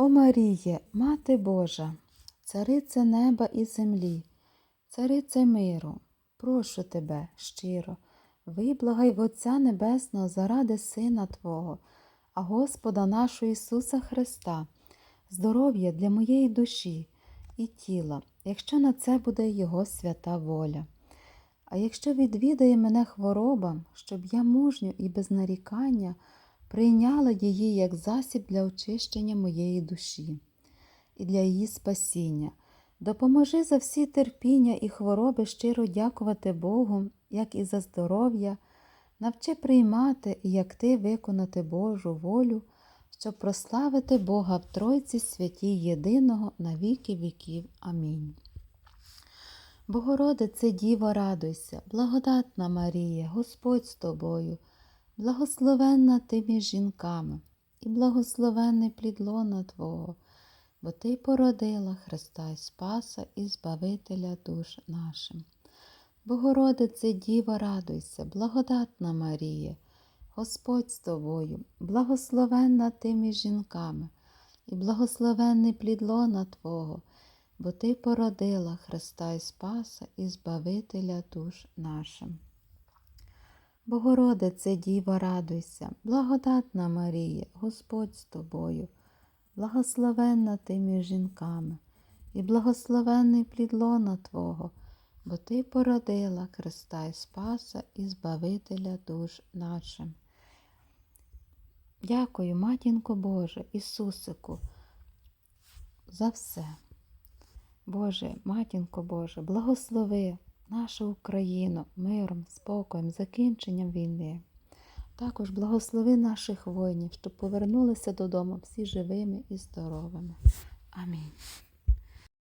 О Маріє, Мати Божа, царице неба і землі, царице миру, прошу тебе щиро, виблагай в Отця Небесного заради Сина Твого, а Господа нашого Ісуса Христа, здоров'я для моєї душі і тіла, якщо на це буде Його свята воля. А якщо відвідає мене хвороба, щоб я мужньо і без нарікання прийняла її як засіб для очищення моєї душі і для її спасіння. Допоможи за всі терпіння і хвороби щиро дякувати Богу, як і за здоров'я, навчи приймати і як ти виконати Божу волю, щоб прославити Бога в Тройці святій єдиного на віки віків. Амінь. Богородице Діво, радуйся, благодатна Марія, Господь з тобою, благословенна ти між жінками, і благословенний плід лона Твого, бо Ти породила Христа й Спаса і Збавителя душ нашим. Богородице Діво, радуйся, благодатна Марія, Господь з тобою, благословенна ти між жінками, і благословенний плід лона Твого, бо Ти породила Христа і Спаса і Збавителя душ нашим. Богородице Діво, радуйся, благодатна Марія, Господь з тобою, благословенна ти між жінками, і благословенний плід лона Твого, бо Ти породила Христа і Спаса і Збавителя душ нашим. Дякую, матінко Боже, Ісусику, за все. Боже, матінко Боже, благослови нашу Україну миром, спокоєм, закінченням війни. Також благослови наших воїнів, щоб повернулися додому всі живими і здоровими. Амінь.